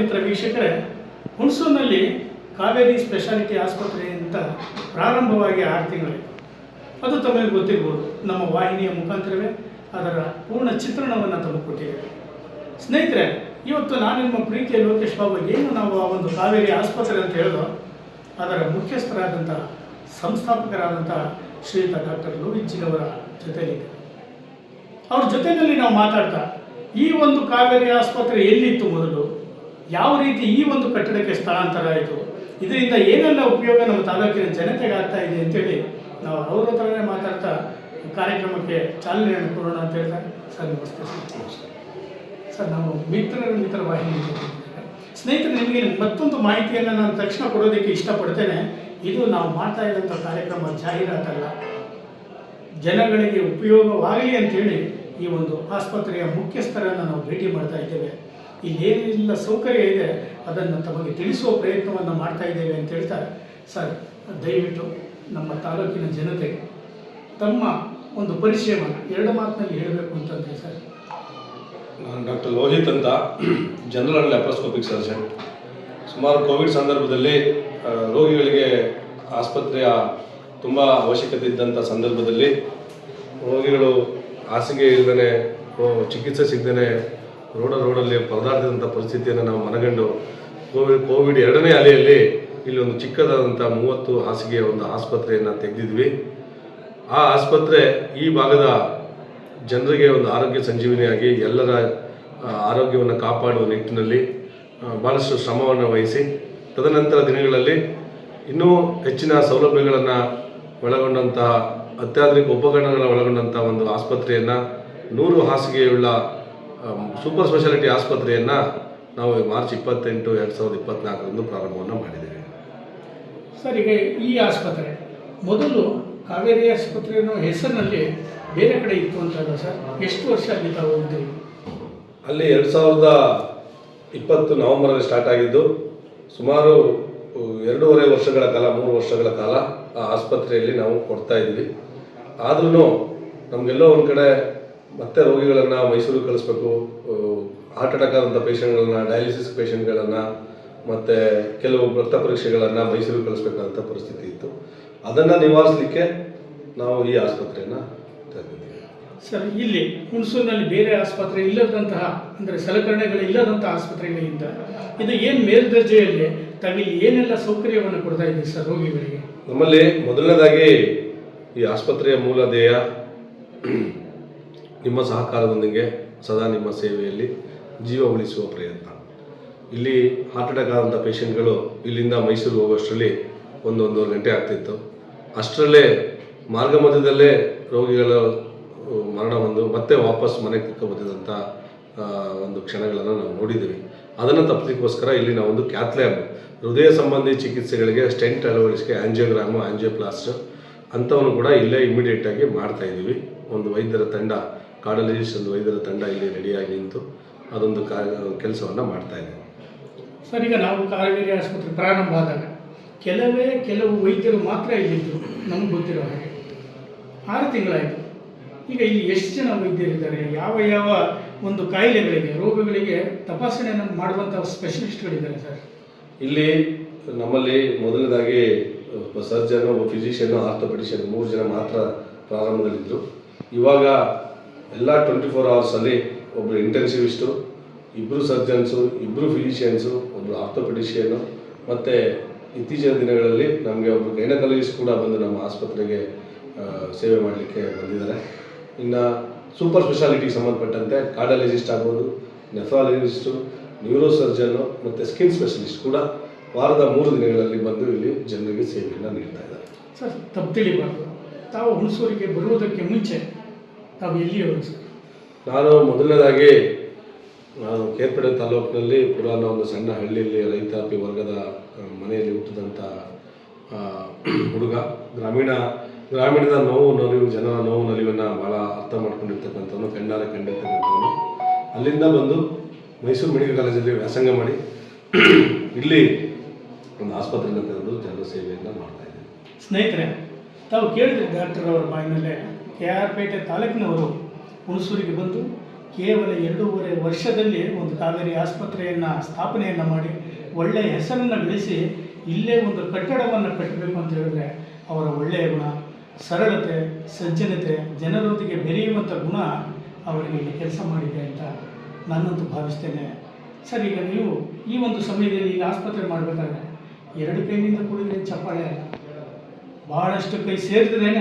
ಮಿತ್ರ ವೀಕ್ಷಕರೇ, ಹುಣಸೂರಿನಲ್ಲಿ ಕಾವೇರಿ ಸ್ಪೆಷಾಲಿಟಿ ಆಸ್ಪತ್ರೆ ಅಂತ ಪ್ರಾರಂಭವಾಗಿ ಆರು ತಿಂಗಳಿತ್ತು ಅದು ತಮಗೆ ಗೊತ್ತಿರ್ಬೋದು, ನಮ್ಮ ವಾಹಿನಿಯ ಮುಖಾಂತರವೇ ಅದರ ಪೂರ್ಣ ಚಿತ್ರಣವನ್ನು ತಮಗೆ ಸ್ನೇಹಿತರೆ, ಇವತ್ತು ನಾನು ನಿಮ್ಮ ಪ್ರೀತಿಯ ಲೋಕೇಶ್ ಬಾಬು, ಏನು ನಾವು ಆ ಒಂದು ಕಾವೇರಿ ಆಸ್ಪತ್ರೆ ಅಂತ ಹೇಳಿದೋ? ಅದರ ಮುಖ್ಯಸ್ಥರಾದಂಥ ಸಂಸ್ಥಾಪಕರಾದಂಥ ಶ್ರೀಯುತ ಡಾಕ್ಟರ್ ಲೋಹಿಚ್ಚಿನವರ ಜೊತೆಲಿದ್ದೆ ಅವ್ರ ಜೊತೆಯಲ್ಲಿ ನಾವು ಮಾತಾಡ್ತಾ, ಈ ಒಂದು ಕಾವೇರಿ ಆಸ್ಪತ್ರೆ ಎಲ್ಲಿತ್ತು ಮೊದಲು? ಯಾವ ರೀತಿ ಈ ಒಂದು ಕಟ್ಟಡಕ್ಕೆ ಸ್ಥಳಾಂತರ ಆಯಿತು? ಇದರಿಂದ ಏನೆಲ್ಲ ಉಪಯೋಗ ನಮ್ಮ ತಾಲೂಕಿನ ಜನತೆಗೆ ಆಗ್ತಾ ಇದೆ ಅಂತೇಳಿ ನಾವು ಅವ್ರ ಹತ್ರನೇ ಮಾತಾಡ್ತಾ ಕಾರ್ಯಕ್ರಮಕ್ಕೆ ಚಾಲನೆ ಕೊಡೋಣ ಅಂತ ಹೇಳ್ತಾರೆ ಸರ್, ನಮಸ್ತೆ ಸರ್. ನಾವು ಮಿತ್ರರ ಮಿತ್ರ ವಾಹಿನಿ. ಸ್ನೇಹಿತರೆ, ನಿಮಗೆ ಮತ್ತೊಂದು ಮಾಹಿತಿಯನ್ನು ನಾನು ತಕ್ಷಣ ಕೊಡೋದಕ್ಕೆ ಇಷ್ಟಪಡ್ತೇನೆ. ಇದು ನಾವು ಮಾಡ್ತಾ ಇದ್ದಂಥ ಕಾರ್ಯಕ್ರಮ ಜಾಹೀರಾತಲ್ಲ. ಜನಗಳಿಗೆ ಉಪಯೋಗವಾಗಲಿ ಅಂತೇಳಿ ಈ ಒಂದು ಆಸ್ಪತ್ರೆಯ ಮುಖ್ಯಸ್ಥರನ್ನು ನಾವು ಭೇಟಿ ಮಾಡ್ತಾ ಇದ್ದೇವೆ. ಇಲ್ಲಿ ಏನೆಲ್ಲ ಸೌಕರ್ಯ ಇದೆ, ಅದನ್ನು ತಮಗೆ ತಿಳಿಸುವ ಪ್ರಯತ್ನವನ್ನು ಮಾಡ್ತಾ ಇದ್ದೇವೆ ಅಂತ ಹೇಳ್ತಾ ಸರ್, ದಯವಿಟ್ಟು ನಮ್ಮ ತಾಲೂಕಿನ ಜನತೆ ತಮ್ಮ ಒಂದು ಪರಿಚಯವನ್ನು, ಎರಡು ಮಾತಿನಲ್ಲಿ ಹೇಳಬೇಕು ಅಂತಂದರೆ ಸರ್. ನಾನು ಡಾಕ್ಟರ್ ಲೋಹಿತ್ ಅಂತ, ಜನರಲ್ ಲ್ಯಾಪ್ರೋಸ್ಕೋಪಿಕ್ ಸರ್ಜನ್. ಸುಮಾರು ಕೋವಿಡ್ ಸಂದರ್ಭದಲ್ಲಿ ರೋಗಿಗಳಿಗೆ ಆಸ್ಪತ್ರೆಯ ತುಂಬ ಅವಶ್ಯಕತೆ ಇದ್ದಂಥ ಸಂದರ್ಭದಲ್ಲಿ, ರೋಗಿಗಳು ಹಾಸಿಗೆ ಇಲ್ಲದೇ ಚಿಕಿತ್ಸೆ ಸಿಗದೇ ರೋಡ ರೋಡಲ್ಲಿ ಪರದಾಡ್ತಿದ್ದಂಥ ಪರಿಸ್ಥಿತಿಯನ್ನು ನಾವು ಮನಗಂಡು ಕೋವಿಡ್ ಕೋವಿಡ್ ಎರಡನೇ ಅಲೆಯಲ್ಲಿ ಇಲ್ಲಿ ಒಂದು ಚಿಕ್ಕದಾದಂಥ ಮೂವತ್ತು ಹಾಸಿಗೆಯ ಒಂದು ಆಸ್ಪತ್ರೆಯನ್ನು ತೆಗೆದಿದ್ವಿ. ಆ ಆಸ್ಪತ್ರೆ ಈ ಭಾಗದ ಜನರಿಗೆ ಒಂದು ಆರೋಗ್ಯ ಸಂಜೀವಿನಿಯಾಗಿ ಎಲ್ಲರ ಆರೋಗ್ಯವನ್ನು ಕಾಪಾಡುವ ನಿಟ್ಟಿನಲ್ಲಿ ಭಾಳಷ್ಟು ಶ್ರಮವನ್ನು ವಹಿಸಿ, ತದನಂತರ ದಿನಗಳಲ್ಲಿ ಇನ್ನೂ ಹೆಚ್ಚಿನ ಸೌಲಭ್ಯಗಳನ್ನು ಒಳಗೊಂಡಂತಹ ಅತ್ಯಾಧುನಿಕ ಉಪಕರಣಗಳನ್ನು ಒಳಗೊಂಡಂಥ ಒಂದು ಆಸ್ಪತ್ರೆಯನ್ನು ನೂರು ಹಾಸಿಗೆಯುಳ್ಳ ಸೂಪರ್ ಸ್ಪೆಷಾಲಿಟಿ ಆಸ್ಪತ್ರೆಯನ್ನು ನಾವು ಮಾರ್ಚ್ ಇಪ್ಪತ್ತೆಂಟು ಎರಡು ಸಾವಿರದ ಇಪ್ಪತ್ನಾಲ್ಕರಂದು ಪ್ರಾರಂಭವನ್ನು ಮಾಡಿದ್ದೇವೆ. ಸರ್ ಈಗ ಈ ಆಸ್ಪತ್ರೆ ಮೊದಲು ಕಾವೇರಿ ಆಸ್ಪತ್ರೆ ಅನ್ನೋ ಹೆಸರಿನಲ್ಲಿ ಬೇರೆ ಕಡೆ ಇತ್ತು ಅಂತ ಸರ್? ಎಷ್ಟು ವರ್ಷ ಅಲ್ಲಿ ತಾವು ಹೋಗ್ತೀವಿ ಅಲ್ಲಿ ಎರಡು ಸಾವಿರದ ಇಪ್ಪತ್ತು ನವೆಂಬರಲ್ಲಿ ಸ್ಟಾರ್ಟ್ ಆಗಿದ್ದು ಸುಮಾರು ಎರಡೂವರೆ ವರ್ಷಗಳ ಕಾಲ ಮೂರು ವರ್ಷಗಳ ಕಾಲ ಆ ಆಸ್ಪತ್ರೆಯಲ್ಲಿ ನಾವು ಕೊಡ್ತಾ ಇದ್ವಿ ಆದ್ರೂ ನಮಗೆಲ್ಲೋ ಒಂದು ಕಡೆ ಮತ್ತೆ ರೋಗಿಗಳನ್ನು ಮೈಸೂರಿಗೆ ಕಳಿಸ್ಬೇಕು ಹಾರ್ಟ್ ಅಟ್ಯಾಕ್ ಆದಂಥ ಪೇಷಂಟ್ಗಳನ್ನ ಡಯಾಲಿಸಿಸ್ ಪೇಷಂಟ್ಗಳನ್ನು ಮತ್ತು ಕೆಲವು ರಕ್ತ ಪರೀಕ್ಷೆಗಳನ್ನು ಮೈಸೂರಿಗೆ ಕಳಿಸ್ಬೇಕಾದಂಥ ಪರಿಸ್ಥಿತಿ ಇತ್ತು. ಅದನ್ನು ನಿವಾರಿಸಲಿಕ್ಕೆ ನಾವು ಈ ಆಸ್ಪತ್ರೆಯನ್ನು ತೆಗೆದಿದ್ದೀವಿ. ಸರ್ ಇಲ್ಲಿ ಹುಣಸೂರಿನಲ್ಲಿ ಬೇರೆ ಆಸ್ಪತ್ರೆ ಇಲ್ಲದಂತಹ ಅಂದರೆ ಸಲಕರಣೆಗಳು ಇಲ್ಲದಂತಹ ಆಸ್ಪತ್ರೆಗಳಿಂದ ಇದು ಏನು ಮೇಲ್ದರ್ಜೆಯಲ್ಲಿ ತಮಗೆ ಏನೆಲ್ಲ ಸೌಕರ್ಯವನ್ನು ಕೊಡ್ತಾ ಇದೆ ಸರ್ ರೋಗಿಗಳಿಗೆ? ನಮ್ಮಲ್ಲಿ ಮೊದಲನೇದಾಗಿ ಈ ಆಸ್ಪತ್ರೆಯ ಮೂಲ ಧ್ಯೇಯ ನಿಮ್ಮ ಸಹಕಾರದೊಂದಿಗೆ ಸದಾ ನಿಮ್ಮ ಸೇವೆಯಲ್ಲಿ ಜೀವ ಉಳಿಸುವ ಪ್ರಯತ್ನ. ಇಲ್ಲಿ ಹಾರ್ಟ್ ಅಟ್ಯಾಕ್ ಆದಂಥ ಪೇಷಂಟ್ಗಳು ಇಲ್ಲಿಂದ ಮೈಸೂರು ಹೋಗೋಷ್ಟರಲ್ಲಿ ಒಂದು ಗಂಟೆ ಆಗ್ತಿತ್ತು. ಅಷ್ಟರಲ್ಲೇ ಮಾರ್ಗ ಮಧ್ಯದಲ್ಲೇ ರೋಗಿಗಳ ಮರಣ ಹೊಂದು ಮತ್ತೆ ವಾಪಸ್ ಮನೆಗೆ ಬಂದಿದಂಥ ಒಂದು ಕ್ಷಣಗಳನ್ನು ನಾವು ನೋಡಿದ್ದೀವಿ. ಅದನ್ನು ತಪ್ಪಲಿಕ್ಕೋಸ್ಕರ ಇಲ್ಲಿ ನಾವು ಒಂದು ಕ್ಯಾತ್ ಲ್ಯಾಬ್ ಹೃದಯ ಸಂಬಂಧಿ ಚಿಕಿತ್ಸೆಗಳಿಗೆ ಸ್ಟೆಂಟ್ ಅಳವಡಿಸಿಕೆ ಆ್ಯಂಜಿಯೋಗ್ರಾಮು ಆ್ಯಂಜಿಯೋಪ್ಲಾಸ್ಟ್ ಅಂಥವನ್ನು ಕೂಡ ಇಲ್ಲೇ ಇಮಿಡಿಯೇಟಾಗಿ ಮಾಡ್ತಾ ಇದ್ದೀವಿ. ಒಂದು ವೈದ್ಯರ ತಂಡ ಕಾರ್ಡಿಯಾಲಜಿಸ್ಟ್ ಒಂದು ವೈದ್ಯರ ತಂಡ ಇಲ್ಲಿ ರೆಡಿಯಾಗಿ ನಿಂತು ಅದೊಂದು ಕಾ ಕೆಲಸವನ್ನು ಮಾಡ್ತಾ ಇದೆ. ಸರ್ ಈಗ ನಾವು ಕಾವೇರಿ ಆಸ್ಪತ್ರೆ ಪ್ರಾರಂಭ ಆದಾಗ ಕೆಲವೇ ಕೆಲವು ವೈದ್ಯರು ಮಾತ್ರ ಇಲ್ಲಿದ್ದರು ನಮ್ಗೆ ಗೊತ್ತಿರೋ ಹಾಗೆ. ಆರು ತಿಂಗಳಾಯಿತು. ಈಗ ಇಲ್ಲಿ ಎಷ್ಟು ಜನ ವೈದ್ಯರಿದ್ದಾರೆ? ಯಾವ ಯಾವ ಒಂದು ಕಾಯಿಲೆಗಳಿಗೆ ರೋಗಗಳಿಗೆ ತಪಾಸಣೆಯನ್ನು ಮಾಡುವಂಥ ಸ್ಪೆಷಲಿಸ್ಟ್ಗಳಿದ್ದಾರೆ ಸರ್? ಇಲ್ಲಿ ನಮ್ಮಲ್ಲಿ ಮೊದಲನೇದಾಗಿ ಒಬ್ಬ ಸರ್ಜನ್ ಒಬ್ಬ ಫಿಸಿಷಿಯನ್ ಆರ್ಥೋಪೆಡಿಷಿಯನ್ ಮೂರು ಜನ ಮಾತ್ರ ಪ್ರಾರಂಭದಲ್ಲಿದ್ದರು. ಇವಾಗ ಎಲ್ಲ ಟ್ವೆಂಟಿ ಫೋರ್ ಅವರ್ಸಲ್ಲಿ ಒಬ್ಬರು ಇಂಟೆನ್ಸಿವಿಸ್ಟು ಇಬ್ಬರು ಸರ್ಜನ್ಸು ಇಬ್ಬರು ಫಿಸಿಷಿಯನ್ಸು ಒಬ್ಬರು ಆರ್ಥೋಪೆಡಿಷಿಯನು ಮತ್ತು ಇತ್ತೀಚಿನ ದಿನಗಳಲ್ಲಿ ನಮಗೆ ಒಬ್ಬರು ಗೈನಕಾಲಜಿಸ್ಟ್ ಕೂಡ ಬಂದು ನಮ್ಮ ಆಸ್ಪತ್ರೆಗೆ ಸೇವೆ ಮಾಡಲಿಕ್ಕೆ ಬಂದಿದ್ದಾರೆ. ಇನ್ನು ಸೂಪರ್ ಸ್ಪೆಷಾಲಿಟಿಗೆ ಸಂಬಂಧಪಟ್ಟಂತೆ ಕಾರ್ಡಾಲಜಿಸ್ಟ್ ಆಗ್ಬೋದು ನೆಫಾಲಜಿಸ್ಟು ನ್ಯೂರೋ ಸರ್ಜನ್ನು ಮತ್ತು ಸ್ಕಿನ್ ಸ್ಪೆಷಲಿಸ್ಟ್ ಕೂಡ ವಾರದ ಮೂರು ದಿನಗಳಲ್ಲಿ ಬಂದು ಇಲ್ಲಿ ಜನರಿಗೆ ಸೇವೆಯನ್ನು ನೀಡ್ತಾ ಇದ್ದಾರೆ. ಸರ್ ತಪ್ಪು ತಿಳಿಬಾರ್ದು ತಾವು ಹುಣಸೂರಿಗೆ ಬರುವುದಕ್ಕೆ ಮುಂಚೆ ತಾವು ಎಲ್ಲಿಯವರು ಸರ್? ನಾನು ಮೊದಲನೇದಾಗಿ ನಾನು ಕೇರ್ಪೇಟೆ ತಾಲೂಕಿನಲ್ಲಿ ಪುರಾಣ ಒಂದು ಸಣ್ಣ ಹಳ್ಳಿಯಲ್ಲಿ ರೈತಾಪಿ ವರ್ಗದ ಮನೆಯಲ್ಲಿ ಹುಟ್ಟಿದಂಥ ಹುಡುಗ. ಗ್ರಾಮೀಣ ಗ್ರಾಮೀಣದ ನೋವು ನಲಿವು ಜನರ ನೋವು ನಲಿವನ್ನು ಭಾಳ ಅರ್ಥ ಮಾಡ್ಕೊಂಡಿರ್ತಕ್ಕಂಥವನು ಕಣ್ಣಾರೆ ಕಂಡಿರ್ತಕ್ಕಂಥವನು. ಅಲ್ಲಿಂದ ಬಂದು ಮೈಸೂರು ಮೆಡಿಕಲ್ ಕಾಲೇಜಲ್ಲಿ ವ್ಯಾಸಂಗ ಮಾಡಿ ಇಲ್ಲಿ ಒಂದು ಆಸ್ಪತ್ರೆಯನ್ನು ತೆರೆದು ಜನರ ಸೇವೆಯನ್ನು ಮಾಡ್ತಾ ಇದ್ದೀನಿ. ಸ್ನೇಹಿತರೆ ತಾವು ಕೇಳಿದ್ರೆ ಡಾಕ್ಟರ್ ಅವರ ಬಾಯಿನಲ್ಲೇ. ಕೆ ಆರ್ ಪೇಟೆ ತಾಲೂಕಿನವರು ಹುಣಸೂರಿಗೆ ಬಂದು ಕೇವಲ ಎರಡೂವರೆ ವರ್ಷದಲ್ಲಿ ಒಂದು ಕಾವೇರಿ ಆಸ್ಪತ್ರೆಯನ್ನು, ಸ್ಥಾಪನೆಯನ್ನು ಮಾಡಿ ಒಳ್ಳೆಯ ಹೆಸರನ್ನು ಗಳಿಸಿ ಇಲ್ಲೇ ಒಂದು ಕಟ್ಟಡವನ್ನು ಕಟ್ಟಬೇಕು ಅಂತ ಹೇಳಿದ್ರೆ ಅವರ ಒಳ್ಳೆಯ ಗುಣ. ಸರಳತೆ, ಸಜ್ಜನತೆ, ಜನರೊಂದಿಗೆ ಬೆರೆಯುವಂಥ ಗುಣ ಅವರಿಗೆ ಇಲ್ಲಿ ಕೆಲಸ ಮಾಡಿದೆ ಅಂತ ನಾನಂತೂ ಭಾವಿಸ್ತೇನೆ. ಸರ್, ಈಗ ನೀವು ಈ ಒಂದು ಸಮಯದಲ್ಲಿ ಈಗ ಆಸ್ಪತ್ರೆ ಮಾಡಬೇಕಾದ್ರೆ ಎರಡು ಕೈನಿಂದ ಕೂಡಿದ್ರೆ ಚಪ್ಪಾಳೆ. ಅಲ್ಲ ಭಾಳಷ್ಟು ಕೈ ಸೇರಿದ್ರೇ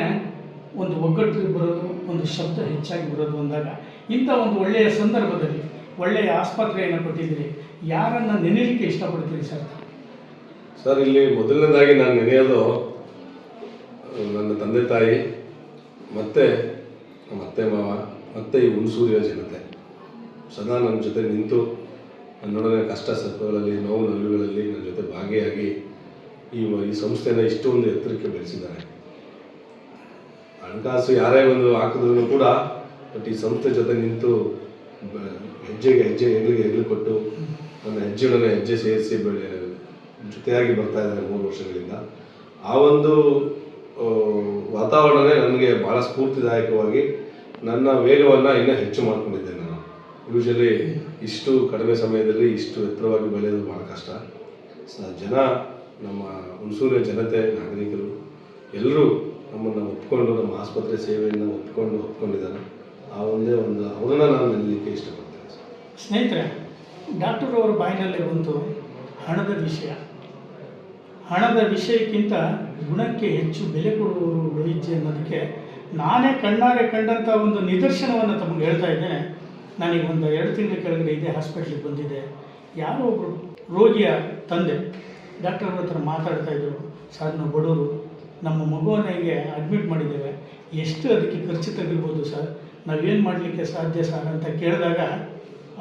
ಒಂದು ಒಗ್ಗಟ್ಟು ಬರೋದು, ಒಂದು ಶಬ್ದ ಹೆಚ್ಚಾಗಿ ಬರೋದು ಅಂದಾಗ ಇಂಥ ಒಂದು ಒಳ್ಳೆಯ ಸಂದರ್ಭದಲ್ಲಿ, ಒಳ್ಳೆಯ ಆಸ್ಪತ್ರೆಯನ್ನು ಕೊಟ್ಟಿದ್ದೀರಿ, ಯಾರನ್ನು ನೆನೆಯಲಿಕ್ಕೆ ಇಷ್ಟಪಡ್ತೀರಿ ಸರ್? ಸರ್, ಇಲ್ಲಿ ಮೊದಲನೇದಾಗಿ ನಾನು ನೆನೆಯೋದು ನನ್ನ ತಂದೆ ತಾಯಿ, ಮತ್ತೆ ನಮ್ಮ ಅತ್ತೆ ಮಾವ, ಮತ್ತು ಈ ಹುಣಸೂರಿನ ಜನತೆ. ಸದಾ ನನ್ನ ಜೊತೆ ನಿಂತು ನನ್ನೊಡನೆ ಕಷ್ಟ ಸುಖಗಳಲ್ಲಿ ನೋವು ನಲ್ಲುಗಳಲ್ಲಿ ನನ್ನ ಜೊತೆ ಭಾಗಿಯಾಗಿ ಈ ಈ ಸಂಸ್ಥೆನ ಇಷ್ಟೊಂದು ಎತ್ತರಕ್ಕೆ ಬೆಳೆಸಿದ್ದಾರೆ. ಹಣಕಾಸು ಯಾರೇ ಒಂದು ಹಾಕಿದ್ರು ಕೂಡ ಬಟ್ ಈ ಸಂಸ್ಥೆ ಜೊತೆ ನಿಂತು ಹೆಜ್ಜೆಗೆ ಹೆಜ್ಜೆ ಹೆಗ್ಲಿಗೆ ಹೆಗ್ಲು ಕೊಟ್ಟು ನನ್ನ ಹೆಜ್ಜೆಗಳನ್ನ ಹೆಜ್ಜೆ ಸೇರಿಸಿ ಬೆಳೆ ಜೊತೆಯಾಗಿ ಬರ್ತಾ ಇದ್ದಾರೆ ಮೂರು ವರ್ಷಗಳಿಂದ. ಆ ಒಂದು ವಾತಾವರಣವೇ ನನಗೆ ಭಾಳ ಸ್ಫೂರ್ತಿದಾಯಕವಾಗಿ ನನ್ನ ವೇಗವನ್ನು ಇನ್ನೂ ಹೆಚ್ಚು ಮಾಡ್ಕೊಂಡಿದ್ದೇನೆ ನಾನು. ಯೂಶಲಿ ಇಷ್ಟು ಕಡಿಮೆ ಸಮಯದಲ್ಲಿ ಇಷ್ಟು ಎತ್ತರವಾಗಿ ಬೆಳೆಯೋದು ಭಾಳ ಕಷ್ಟ. ಜನ ನಮ್ಮ ಹುಣಸೂರಿನ ಜನತೆ, ನಾಗರಿಕರು ಎಲ್ಲರೂ ನಮ್ಮನ್ನು ಒಪ್ಕೊಂಡು ನಮ್ಮ ಆಸ್ಪತ್ರೆ ಸೇವೆಯನ್ನು ಒಪ್ಕೊಂಡು ಒಪ್ಕೊಂಡಿದ್ದಾರೆ. ಆ ಒಂದೇ ಒಂದು ಅವರನ್ನು ನಾನು ನಿಲ್ಲಕ್ಕೆ ಇಷ್ಟಪಡ್ತೇನೆ ಸ್ನೇಹಿತರೆ, ಡಾಕ್ಟರ್ ಅವರ ಬಾಯಿನಲ್ಲೇ ಬಂತು ಹಣದ ವಿಷಯ. ಹಣದ ವಿಷಯಕ್ಕಿಂತ ಗುಣಕ್ಕೆ ಹೆಚ್ಚು ಬೆಲೆ ಕೊಡುವವರು ವೈದ್ಯ ಅನ್ನೋದಕ್ಕೆ ನಾನೇ ಕಣ್ಣಾರೆ ಕಂಡಂಥ ಒಂದು ನಿದರ್ಶನವನ್ನು ತಮಗೆ ಹೇಳ್ತಾ ಇದ್ದೇನೆ. ನನಗೆ ಒಂದು ಎರಡು ತಿಂಗಳ ಕೆಳಗಡೆ ಇದೇ ಹಾಸ್ಪಿಟ್ಲಿಗೆ ಬಂದಿದೆ. ಯಾರೋ ಒಬ್ಬರು ರೋಗಿಯ ತಂದೆ ಡಾಕ್ಟರ್ ಹತ್ರ ಮಾತಾಡ್ತಾ ಇದ್ದರು ಸರ್ ಬಡವರು. ನಮ್ಮ ಮಗುವನಿಗೆ ಅಡ್ಮಿಟ್ ಮಾಡಿದ್ದೇವೆ. ಎಷ್ಟು ಅದಕ್ಕೆ ಖರ್ಚು ತೆಗಿಬೋದು ಸರ್? ನಾವೇನು ಮಾಡಲಿಕ್ಕೆ ಸಾಧ್ಯ ಸರ್ ಅಂತ ಕೇಳಿದಾಗ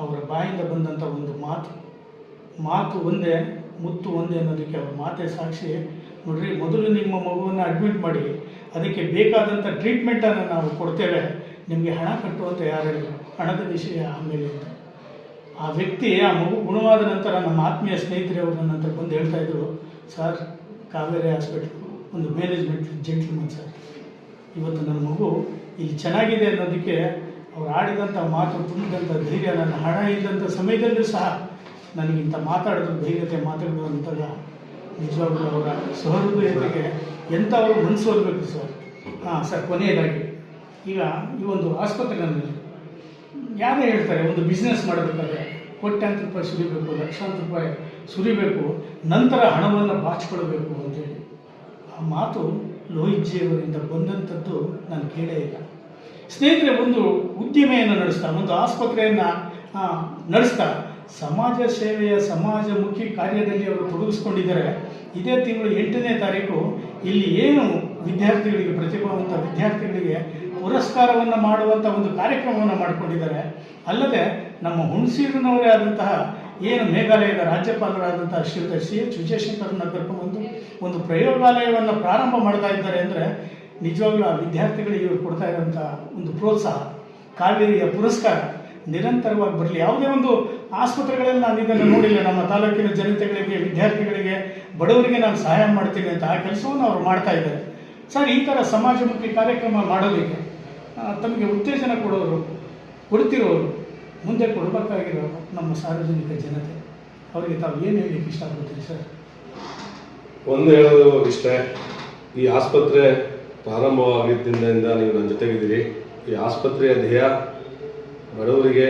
ಅವರ ಬಾಯಿಂದ ಬಂದಂಥ ಒಂದು ಮಾತು. ಮಾತು ಒಂದೇ, ಮುತ್ತು ಒಂದೇ ಅನ್ನೋದಕ್ಕೆ ಅವ್ರ ಮಾತೇ ಸಾಕ್ಷಿ. ನೋಡ್ರಿ, ಮೊದಲು ನಿಮ್ಮ ಮಗುವನ್ನು ಅಡ್ಮಿಟ್ ಮಾಡಿ, ಅದಕ್ಕೆ ಬೇಕಾದಂಥ ಟ್ರೀಟ್ಮೆಂಟನ್ನು ನಾವು ಕೊಡ್ತೇವೆ. ನಿಮಗೆ ಹಣ ಕಟ್ಟುವಂಥ ಯಾರು ಹೇಳಿದ್ರು? ಹಣದ ವಿಷಯ ಆಮೇಲೆ ಅಂತ. ಆ ವ್ಯಕ್ತಿ ಆ ಮಗು ಗುಣವಾದ ನಂತರ ನಮ್ಮ ಆತ್ಮೀಯ ಸ್ನೇಹಿತರೆ ಅವರು ನನ್ನ ಹತ್ರ ಬಂದು ಹೇಳ್ತಾ ಇದ್ರು, ಸರ್, ಕಾವೇರಿ ಹಾಸ್ಪಿಟ್ಲ್ ಒಂದು ಮ್ಯಾನೇಜ್ಮೆಂಟ್ ಜೆಂಟ್ಲ್ಮನ್ ಸರ್ ಇವತ್ತು ನನ್ನ ಮಗು ಇಲ್ಲಿ ಚೆನ್ನಾಗಿದೆ ಅನ್ನೋದಕ್ಕೆ ಅವ್ರು ಆಡಿದಂಥ ಮಾತು ತುಂಬಿದಂಥ ಧೈರ್ಯ, ನನ್ನ ಹಣ ಇದ್ದಂಥ ಸಮಯದಲ್ಲೂ ಸಹ ನನಗಿಂತ ಮಾತಾಡೋದು ಧೈರ್ಯತೆ ಮಾತಾಡೋದು ಅಂತಾಗ ನಿಜವಾಗ್ಲೂ ಅವರ ಸಹೃದಯತೆಗೆ ಎಂಥವ್ರು ಮನಸ್ಸು ಹೋಗಬೇಕು ಸರ್ ಹಾಂ ಸರ್ ಕೊನೆಯದಾಗಿ. ಈಗ ಈ ಒಂದು ಆಸ್ಪತ್ರೆಗಳಲ್ಲಿ ಯಾರೇ ಹೇಳ್ತಾರೆ, ಒಂದು ಬಿಸ್ನೆಸ್ ಮಾಡಬೇಕಾದ್ರೆ ಕೋಟ್ಯಾಂತರ ರೂಪಾಯಿ ಸುರಿಬೇಕು, ಲಕ್ಷಾಂತರ ರೂಪಾಯಿ ಸುರಿಬೇಕು, ನಂತರ ಹಣವನ್ನು ಬಾಚಿಕೊಳ್ಬೇಕು ಅಂತೇಳಿ ಆ ಮಾತು ಲೋಹಿತ್ಜಿಯವರಿಂದ ಬಂದಂಥದ್ದು ನಾನು ಕೇಳೇ ಇಲ್ಲ. ಸ್ನೇಹಿತರೆ, ಒಂದು ಉದ್ದಿಮೆಯನ್ನು ನಡೆಸ್ತಾ, ಒಂದು ಆಸ್ಪತ್ರೆಯನ್ನು ನಡೆಸ್ತಾ, ಸಮಾಜ ಸೇವೆಯ ಸಮಾಜಮುಖಿ ಕಾರ್ಯದಲ್ಲಿ ಅವರು ತೊಡಗಿಸ್ಕೊಂಡಿದ್ದಾರೆ. ಇದೇ ತಿಂಗಳು ಎಂಟನೇ ತಾರೀಕು, ಇಲ್ಲಿ ಏನು ವಿದ್ಯಾರ್ಥಿಗಳಿಗೆ, ಪ್ರತಿಭಾವಂತ ವಿದ್ಯಾರ್ಥಿಗಳಿಗೆ ಪುರಸ್ಕಾರವನ್ನು ಮಾಡುವಂಥ ಒಂದು ಕಾರ್ಯಕ್ರಮವನ್ನು ಮಾಡಿಕೊಂಡಿದ್ದಾರೆ. ಅಲ್ಲದೆ, ನಮ್ಮ ಹುಣಸೂರಿನವರೇ ಆದಂತಹ ಏನು ಮೇಘಾಲಯದ ರಾಜ್ಯಪಾಲರಾದಂಥ ಶ್ರೀಯುತ ಸಿ ಎಚ್. ವಿಜಯಶಂಕರನ್ನ ಕರ್ಕೊಂಡ್ಬಂದು ಒಂದು ಪ್ರಯೋಗಾಲಯವನ್ನು ಪ್ರಾರಂಭ ಮಾಡ್ತಾ ಇದ್ದಾರೆ ಅಂದರೆ ನಿಜವಾಗ್ಲೂ ಆ ವಿದ್ಯಾರ್ಥಿಗಳಿಗೆ ಇವರು ಕೊಡ್ತಾ ಇರೋಂಥ ಒಂದು ಪ್ರೋತ್ಸಾಹ, ಕಾವೇರಿಯ ಪುರಸ್ಕಾರ ನಿರಂತರವಾಗಿ ಬರಲಿ. ಯಾವುದೇ ಒಂದು ಆಸ್ಪತ್ರೆಗಳಲ್ಲಿ ನಾನು ಇದನ್ನು ನೋಡಿಲ್ಲ. ನಮ್ಮ ತಾಲೂಕಿನ ಜನತೆಗಳಿಗೆ, ವಿದ್ಯಾರ್ಥಿಗಳಿಗೆ, ಬಡವರಿಗೆ ನಾನು ಸಹಾಯ ಮಾಡ್ತೀನಿ ಅಂತ ಆ ಕೆಲಸವನ್ನು ಅವರು ಮಾಡ್ತಾ ಇದ್ದಾರೆ. ಸರ್, ಈ ಥರ ಸಮಾಜಮುಖಿ ಕಾರ್ಯಕ್ರಮ ಮಾಡೋದಕ್ಕೆ ತಮಗೆ ಉತ್ತೇಜನ ಕೊಡೋರು, ಕೊಡ್ತಿರೋರು ಮುಂದೆ ಕೊಡಬೇಕಾಗಿರೋ ನಮ್ಮ ಸಾರ್ವಜನಿಕ ಜನತೆ, ಅವರಿಗೆ ತಾವು ಏನು ಹೇಳಲಿಕ್ಕೆ ಇಷ್ಟಪಡ್ತೀರಿ ಸರ್? ಒಂದು ಹೇಳೋದು ಇಷ್ಟೇ, ಈ ಆಸ್ಪತ್ರೆ ಪ್ರಾರಂಭವಾಗಿದ್ದರಿಂದ ನೀವು ನನ್ನ ಜೊತೆಗಿದ್ದೀರಿ. ಈ ಆಸ್ಪತ್ರೆಯ ಧ್ಯೇಯ ಬಡವರಿಗೆ,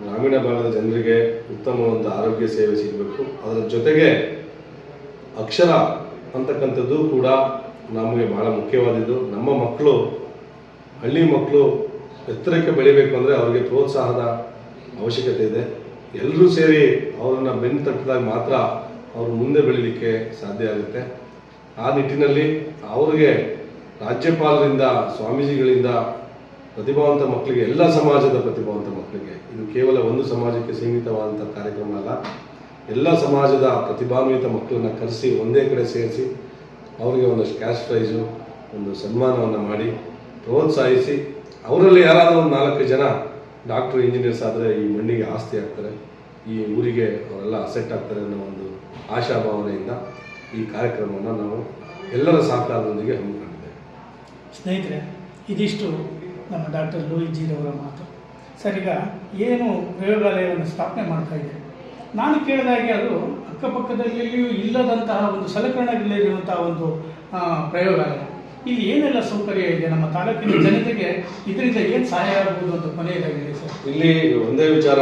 ಗ್ರಾಮೀಣ ಭಾಗದ ಜನರಿಗೆ ಉತ್ತಮವಾದ ಆರೋಗ್ಯ ಸೇವೆ ಸಿಗಬೇಕು. ಅದರ ಜೊತೆಗೆ ಅಕ್ಷರ ಅಂತಕ್ಕಂಥದ್ದು ಕೂಡ ನಮಗೆ ಬಹಳ ಮುಖ್ಯವಾದದ್ದು. ನಮ್ಮ ಮಕ್ಕಳು, ಹಳ್ಳಿ ಮಕ್ಕಳು ಎತ್ತರಕ್ಕೆ ಬೆಳಿಬೇಕು ಅಂದರೆ ಅವರಿಗೆ ಪ್ರೋತ್ಸಾಹದ ಅವಶ್ಯಕತೆ ಇದೆ. ಎಲ್ಲರೂ ಸೇರಿ ಅವರನ್ನು ಬೆನ್ನು ತಟ್ಟಿದಾಗ ಮಾತ್ರ ಅವರು ಮುಂದೆ ಬೆಳೀಲಿಕ್ಕೆ ಸಾಧ್ಯ ಆಗುತ್ತೆ. ಆ ನಿಟ್ಟಿನಲ್ಲಿ ಅವರಿಗೆ ರಾಜ್ಯಪಾಲರಿಂದ, ಸ್ವಾಮೀಜಿಗಳಿಂದ ಪ್ರತಿಭಾವಂತ ಮಕ್ಕಳಿಗೆ, ಎಲ್ಲ ಸಮಾಜದ ಪ್ರತಿಭಾವಂತ ಮಕ್ಕಳಿಗೆ, ಇದು ಕೇವಲ ಒಂದು ಸಮಾಜಕ್ಕೆ ಸೀಮಿತವಾದಂಥ ಕಾರ್ಯಕ್ರಮ ಅಲ್ಲ. ಎಲ್ಲ ಸಮಾಜದ ಪ್ರತಿಭಾನ್ವಿತ ಮಕ್ಕಳನ್ನ ಕರೆಸಿ, ಒಂದೇ ಕಡೆ ಸೇರಿಸಿ ಅವರಿಗೆ ಒಂದಷ್ಟು ಕ್ಯಾಶ್ ಪ್ರೈಸು ಒಂದು ಸನ್ಮಾನವನ್ನು ಮಾಡಿ, ಪ್ರೋತ್ಸಾಹಿಸಿ, ಅವರಲ್ಲಿ ಯಾರಾದರೂ ಒಂದು ನಾಲ್ಕು ಜನ ಡಾಕ್ಟರ್, ಇಂಜಿನಿಯರ್ಸ್ ಆದರೆ ಈ ಮಣ್ಣಿಗೆ ಆಸ್ತಿ ಆಗ್ತಾರೆ. ಈ ಊರಿಗೆ ಅವರೆಲ್ಲ ಅಸೆಟ್ ಆಗ್ತಾರೆ ಅನ್ನೋ ಒಂದು ಆಶಾಭಾವನೆಯಿಂದ ಈ ಕಾರ್ಯಕ್ರಮವನ್ನು ನಾವು ಎಲ್ಲರ ಸಹಕಾರದೊಂದಿಗೆ ಹಮ್ಮಿಕೊಂಡಿದ್ದೇವೆ. ಸ್ನೇಹಿತರೆ, ಇದಿಷ್ಟು ನಮ್ಮ ಡಾಕ್ಟರ್ ಲೋಹಿತ್ ಜೀರವರ ಮಾತು. ಸರಿಗ, ಏನು ಪ್ರಯೋಗಾಲಯವನ್ನು ಸ್ಥಾಪನೆ ಮಾಡ್ತಾ ಇದೆ? ನಾನು ಕೇಳಿದಾಗೆ ಅದು ಅಕ್ಕಪಕ್ಕದಲ್ಲಿಯೂ ಇಲ್ಲದಂತಹ ಒಂದು ಸಲಕರಣೆಗಳಿರುವಂತಹ ಒಂದು ಪ್ರಯೋಗಾಲಯ. ಇಲ್ಲಿ ಏನೆಲ್ಲ ಸೌಕರ್ಯ ಇದೆ? ನಮ್ಮ ತಾಲೂಕಿನ ಜನತೆಗೆ ಇದರಿಂದ ಏನು ಸಹಾಯ ಆಗಬಹುದು ಅಂತ ಕೊನೆಯದಾಗಿ ಸರ್? ಇಲ್ಲಿ ಒಂದೇ ವಿಚಾರ,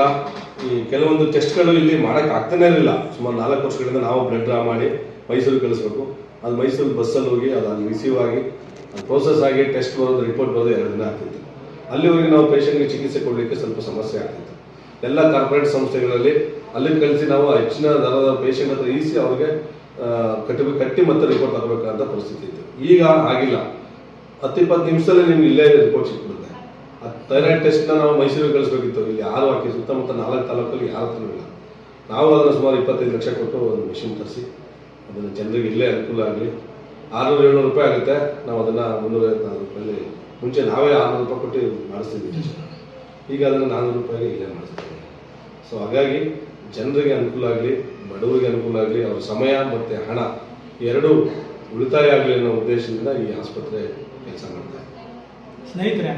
ಈ ಕೆಲವೊಂದು ಟೆಸ್ಟ್ಗಳು ಇಲ್ಲಿ ಮಾಡಕ್ ಆಗ್ತಾನೆ ಇರಲಿಲ್ಲ. ಸುಮಾರು ನಾಲ್ಕು ವರ್ಷಗಳಿಂದ ನಾವು ಬ್ಲಡ್ ಡ್ರಾ ಮಾಡಿ ಮೈಸೂರಿಗೆ ಕಳಿಸ್ಬೇಕು. ಅದು ಮೈಸೂರು ಬಸ್ಸಲ್ಲಿ ಹೋಗಿ, ಅದು ರಿಸೀವ್ ಆಗಿ, ಅದು ಪ್ರೋಸೆಸ್ ಆಗಿ ಟೆಸ್ಟ್ ಬರೋದು ರಿಪೋರ್ಟ್ ಬರೋದು ಎರಡು ದಿನ ಆಗ್ತಿತ್ತು. ಅಲ್ಲಿವರೆಗೆ ನಾವು ಪೇಷಂಟ್ಗೆ ಚಿಕಿತ್ಸೆ ಕೊಡಲಿಕ್ಕೆ ಸ್ವಲ್ಪ ಸಮಸ್ಯೆ ಆಗ್ತಿತ್ತು. ಎಲ್ಲ ಕಾರ್ಪೊರೇಟ್ ಸಂಸ್ಥೆಗಳಲ್ಲಿ ಅಲ್ಲಿ ಕಳಿಸಿ ನಾವು ಹೆಚ್ಚಿನ ದರದ ಪೇಷಂಟ್ ಹತ್ರ ಈಸಿ ಅವ್ರಿಗೆ ಕಟ್ಟಿ ಕಟ್ಟಿ ಮತ್ತೆ ರಿಪೋರ್ಟ್ ತಗೋಬೇಕಂತ ಪರಿಸ್ಥಿತಿ ಇತ್ತು. ಈಗ ಆಗಿಲ್ಲ. ಹತ್ತು ಇಪ್ಪತ್ತು ನಿಮಿಷದಲ್ಲೇ ನಿಮ್ಗೆ ಇಲ್ಲೇ ರಿಪೋರ್ಟ್ ಸಿಕ್ಬಿಡುತ್ತೆ. ಆ ಥೈರಾಯ್ಡ್ ಟೆಸ್ಟ್ನ ನಾವು ಮೈಸೂರಿಗೆ ಕಳಿಸ್ಬೇಕಿತ್ತು. ಇಲ್ಲಿ ಯಾರು ಹಾಕಿ ಸುತ್ತಮುತ್ತ ನಾಲ್ಕು ತಾಲೂಕಲ್ಲಿ ಯಾರು ಹತ್ರನೂ ಇಲ್ಲ. ನಾವು ಅದನ್ನು ಸುಮಾರು ಇಪ್ಪತ್ತೈದು ಲಕ್ಷ ಕೊಟ್ಟು ಒಂದು ಮಿಷಿನ್ ತರಿಸಿ, ಅದನ್ನು ಜನರಿಗೆ ಇಲ್ಲೇ ಅನುಕೂಲ ಆಗಲಿ. ಆರುನೂರು ಏಳ್ನೂರು ರೂಪಾಯಿ ಆಗುತ್ತೆ. ನಾವು ಅದನ್ನು ಮುನ್ನೂರೈವತ್ನಾಲ್ಕು ರೂಪಾಯಲ್ಲಿ ಮುಂಚೆ ನಾವೇ ಆರುನೂರು ರೂಪಾಯಿ ಕೊಟ್ಟು ಮಾಡಿಸ್ತಿದ್ವಿ. ಈಗ ಅದನ್ನು ನಾನ್ನೂರು ರೂಪಾಯಿಗೆ ಇಲ್ಲೇ ಮಾಡಿಸ್ತೀವಿ ಸೊ ಹಾಗಾಗಿ ಜನರಿಗೆ ಅನುಕೂಲ ಆಗಲಿ, ಬಡವರಿಗೆ ಅನುಕೂಲ ಆಗಲಿ, ಅವ್ರ ಸಮಯ ಮತ್ತು ಹಣ ಎರಡೂ ಉಳಿತಾಯ ಆಗಲಿ ಅನ್ನೋ ಉದ್ದೇಶದಿಂದ ಈ ಆಸ್ಪತ್ರೆ ಕೆಲಸ ಮಾಡ್ತಾ ಇದೆ. ಸ್ನೇಹಿತರೆ,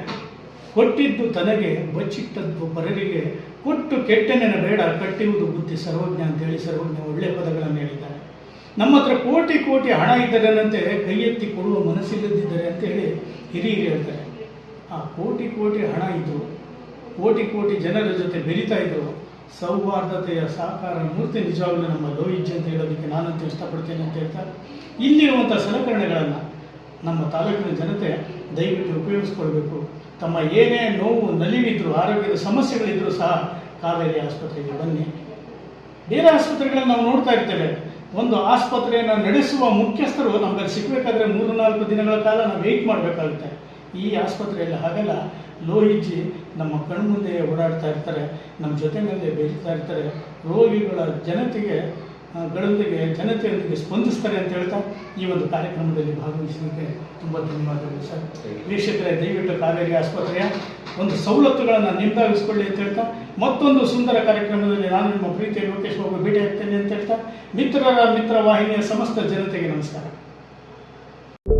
ಕೊಟ್ಟಿದ್ದು ತನಗೆ ಬಚ್ಚಿಟ್ಟದ್ದು ಪರರಿಗೆ ಕೊಟ್ಟು ಕೆಟ್ಟನೇನ ಬೇಡ, ಕಟ್ಟಿರುವುದು ಬುದ್ಧಿ, ಸರ್ವಜ್ಞ ಅಂತೇಳಿ ಸರ್ವಜ್ಞ ಒಳ್ಳೆಯ ಪದಗಳನ್ನು ಹೇಳಿದ್ದಾರೆ. ನಮ್ಮ ಹತ್ರ ಕೋಟಿ ಕೋಟಿ ಹಣ ಇದ್ದರನಂತೆ ಕೈ ಎತ್ತಿ ಕೊಡುವ ಮನಸ್ಸಿಲ್ಲದಿದ್ದರೆ ಅಂತೇಳಿ ಹಿರಿಯರು ಹೇಳ್ತಾರೆ. ಆ ಕೋಟಿ ಕೋಟಿ ಹಣ ಇದ್ದು ಕೋಟಿ ಕೋಟಿ ಜನರ ಜೊತೆ ಬೆರೀತಾ ಇದ್ರು ಸೌಹಾರ್ದತೆಯ ಸಾಕಾರ ಮೂರ್ತಿ ನಿಜವಾಗ್ಲೂ ನಮ್ಮ ಲೋಹಿಜ್ಜಿ ಅಂತ ಹೇಳೋದಕ್ಕೆ ನಾನಂತೂ ಇಷ್ಟಪಡ್ತೇನೆ ಅಂತ ಹೇಳ್ತಾ ಇಲ್ಲಿರುವಂಥ ಸಲಕರಣೆಗಳನ್ನು ನಮ್ಮ ತಾಲೂಕಿನ ಜನತೆ ದಯವಿಟ್ಟು ಉಪಯೋಗಿಸ್ಕೊಳ್ಬೇಕು. ತಮ್ಮ ಏನೇ ನೋವು, ನಲಿವಿದ್ರು, ಆರೋಗ್ಯದ ಸಮಸ್ಯೆಗಳಿದ್ದರೂ ಸಹ ಕಾವೇರಿ ಆಸ್ಪತ್ರೆಗೆ ಬನ್ನಿ. ಬೇರೆ ಆಸ್ಪತ್ರೆಗಳನ್ನು ನಾವು ನೋಡ್ತಾ ಇರ್ತೇವೆ. ಒಂದು ಆಸ್ಪತ್ರೆಯನ್ನು ನಡೆಸುವ ಮುಖ್ಯಸ್ಥರು ನಮಗೆ ಸಿಗಬೇಕಾದ್ರೆ ಮೂರು ನಾಲ್ಕು ದಿನಗಳ ಕಾಲ ನಾವು ವೆಯ್ಟ್ ಮಾಡಬೇಕಾಗುತ್ತೆ. ಈ ಆಸ್ಪತ್ರೆಯಲ್ಲಿ ಹಾಗಲ್ಲ, ಲೋಹಿಜಿ ನಮ್ಮ ಕಣ್ಮುಂದೆ ಓಡಾಡ್ತಾ ಇರ್ತಾರೆ, ನಮ್ಮ ಜೊತೆಯಲ್ಲೇ ಬೇಯಿಸ್ತಾ ಇರ್ತಾರೆ, ರೋಗಿಗಳ ಜನತೆಗೆ ಗಳೊಂದಿಗೆ, ಜನತೆಯೊಂದಿಗೆ ಸ್ಪಂದಿಸ್ತಾರೆ ಅಂತ ಹೇಳ್ತಾ ಈ ಒಂದು ಕಾರ್ಯಕ್ರಮದಲ್ಲಿ ಭಾಗವಹಿಸಲಿಕ್ಕೆ ತುಂಬ ಧನ್ಯವಾದಗಳು ಸರ್. ವೀಕ್ಷಕರೇ, ದಯವಿಟ್ಟು ಕಾವೇರಿ ಆಸ್ಪತ್ರೆಯ ಒಂದು ಸವಲತ್ತುಗಳನ್ನು ನಿಮ್ದಾಗಿಸ್ಕೊಳ್ಳಿ ಅಂತ ಹೇಳ್ತಾ, ಮತ್ತೊಂದು ಸುಂದರ ಕಾರ್ಯಕ್ರಮದಲ್ಲಿ ನಾನು ನಿಮ್ಮ ಪ್ರೀತಿಯ ಲೋಕೇಶ್ ಬಾಬು ಭೇಟಿ ಆಗ್ತೇನೆ ಅಂತ ಹೇಳ್ತಾ, ಮಿತ್ರರ ಮಿತ್ರ ವಾಹಿನಿಯ ಸಮಸ್ತ ಜನತೆಗೆ ನಮಸ್ಕಾರ.